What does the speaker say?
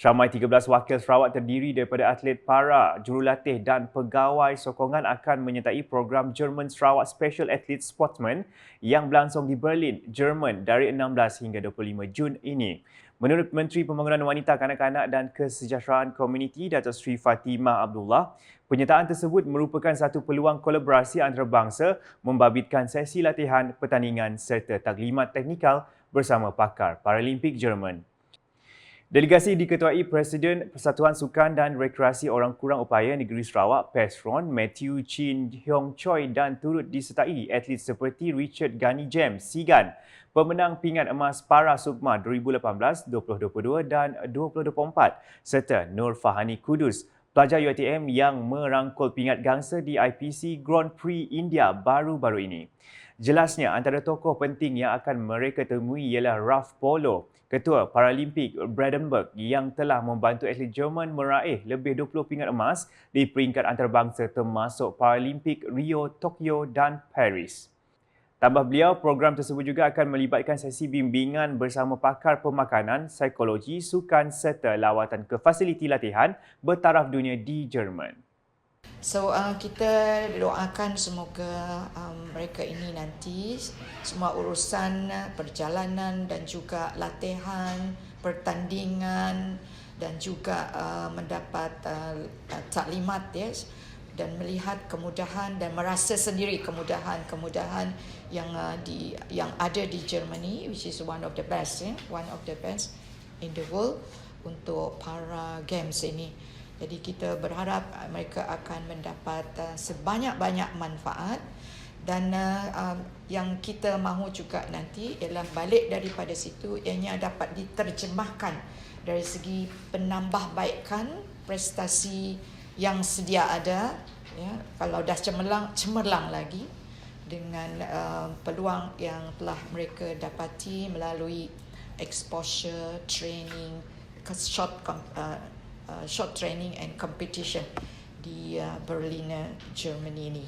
Syamai 13 wakil Sarawak terdiri daripada atlet para, jurulatih dan pegawai sokongan akan menyertai program German Sarawak Special Athlete Sportsman yang berlangsung di Berlin, Jerman dari 16 hingga 25 Jun ini. Menurut Menteri Pembangunan Wanita Kanak-Kanak dan Kesejahteraan Komuniti Datuk Seri Fatimah Abdullah, penyertaan tersebut merupakan satu peluang kolaborasi antarabangsa membabitkan sesi latihan, pertandingan serta taklimat teknikal bersama pakar Paralimpik Jerman. Delegasi diketuai Presiden Persatuan Sukan dan Rekreasi Orang Kurang Upaya Negeri Sarawak, PESRON, Matthew Chin Hyong Choi dan turut disertai atlet seperti Richard Gani Jem, Sigan, pemenang pingat emas Para Sukma 2018, 2022 dan 2024 serta Nur Fahani Kudus, pelajar UiTM yang merangkul pingat gangsa di IPC Grand Prix India baru-baru ini. Jelasnya antara tokoh penting yang akan mereka temui ialah Ralph Polo, Ketua Paralimpik Brandenburg yang telah membantu atlet Jerman meraih lebih 20 pingat emas di peringkat antarabangsa termasuk Paralimpik Rio, Tokyo dan Paris. Tambah beliau, program tersebut juga akan melibatkan sesi bimbingan bersama pakar pemakanan, psikologi, sukan serta lawatan ke fasiliti latihan bertaraf dunia di Jerman. So uh, kita doakan semoga um, mereka ini nanti semua urusan perjalanan dan juga latihan, pertandingan dan juga uh, mendapat uh, taklimat yes dan melihat kemudahan dan merasa sendiri kemudahan-kemudahan yang uh, di yang ada di Germany which is one of the best yeah? one of the best in the world untuk para games ini. Jadi kita berharap uh, mereka akan mendapat uh, sebanyak-banyak manfaat dan uh, um, yang kita mahu juga nanti ialah balik daripada situ ianya dapat diterjemahkan dari segi penambahbaikan prestasi yang sedia ada ya kalau dah cemerlang cemerlang lagi dengan uh, peluang yang telah mereka dapati melalui exposure training short uh, uh, short training and competition di uh, Berlin, Germany ini.